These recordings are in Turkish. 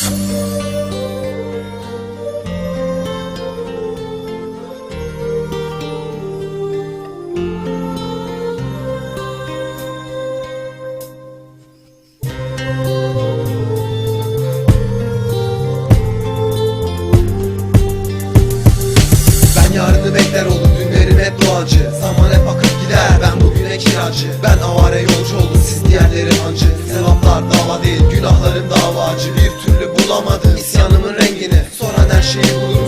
Ben yarını bekler oldum dünlerim hep doğacı Zaman hep gider kiracı Ben avare yolcu oldum siz diğerleri hancı. Sevaplar dava değil günahlarım davacı. Bir türlü bulamadım isyanımın rengini. Soran her şeyi bulurum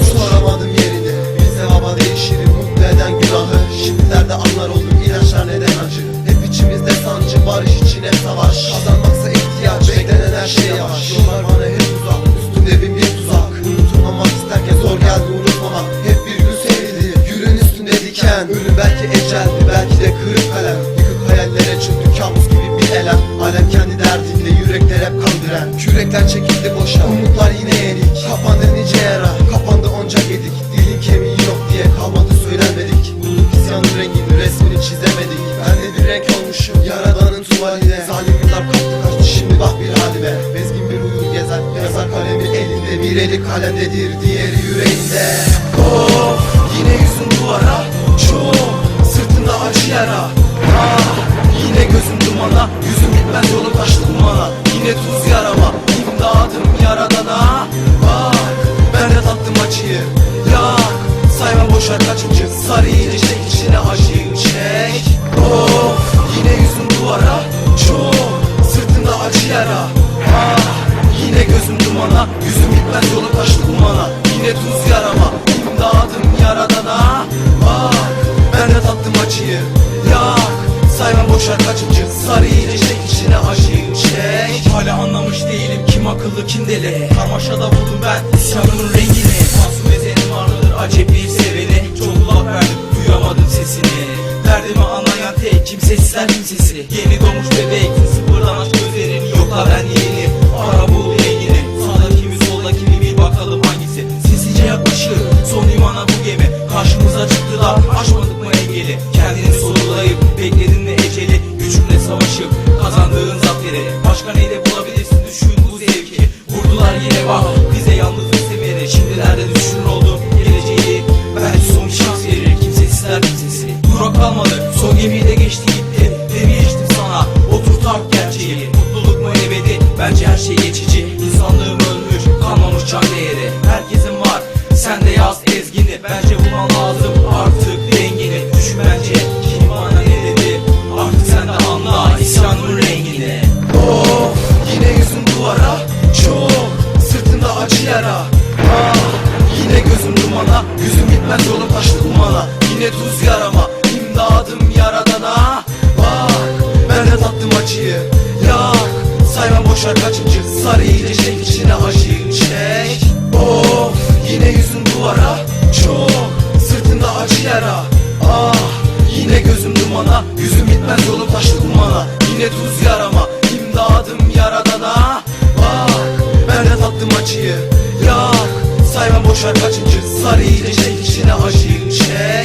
olmuşum Yaradanın tuvaline. Zalim yıllar kaptı kaçtı şimdi bak bir halime. Bezgin bir uyur gezer Yazar kalemi. Elinde Bir eli kalemdedir diğeri yüreğinde. Of yine yüzün duvara. Çok sırtında acı yara. Ah yine gözüm dumana. Yüzüm gitmez yolum taşlı kumana. Yine tuz yarama. İmdadım yaradana. Bak ben de tattım acıyı. Yak sayma boşar kaçıncı. Sarı iyice yara. Ah yine gözüm dumana Yüzüm gitmez yolum taşlı kumana. Yine tuz yarama İmdadım yaradana. Bak ben de tattım acıyı. Yak sayma boşar kaçıncı. Sarı iyice çek içine acıyı çek Hala anlamış değilim kim akıllı kim deli. Karmaşada buldum ben isyanımın rengini. Masum ezenim vardır acep bir seveni. Çok kulak verdim duyamadım sesini. Derdimi anlayan tek kimsesizler kimsesi. Yeni Bak bize yalnızlık semeri Şimdilerde düşünür oldum geleceği Belki son bir şans verir. Kimsesizler kimsesi Durak kalmadı. Son gemiyi de geçti gitti. Demi geçtim sana otur tart gerçeği. Mutluluk mu ebedi bence her şey geçici Ben yolum açtım bana. Yine tuz yarama. İmdadım yaradana. Bak ben de tattım acıyı. Yak saymam boşa kaçıncı. Sarı iyileşecek içine aşıyı çek. Of yine yüzün duvara. Çok sırtında acı yara. Ah yine gözüm dumana. Yüzüm bitmez yolum taşlı dumana Yine tuz yarama. İmdadım yaradana. Bak ben de tattım acıyı saymam boşa kaçıncı? Sarı iyileşe kişine aşık şey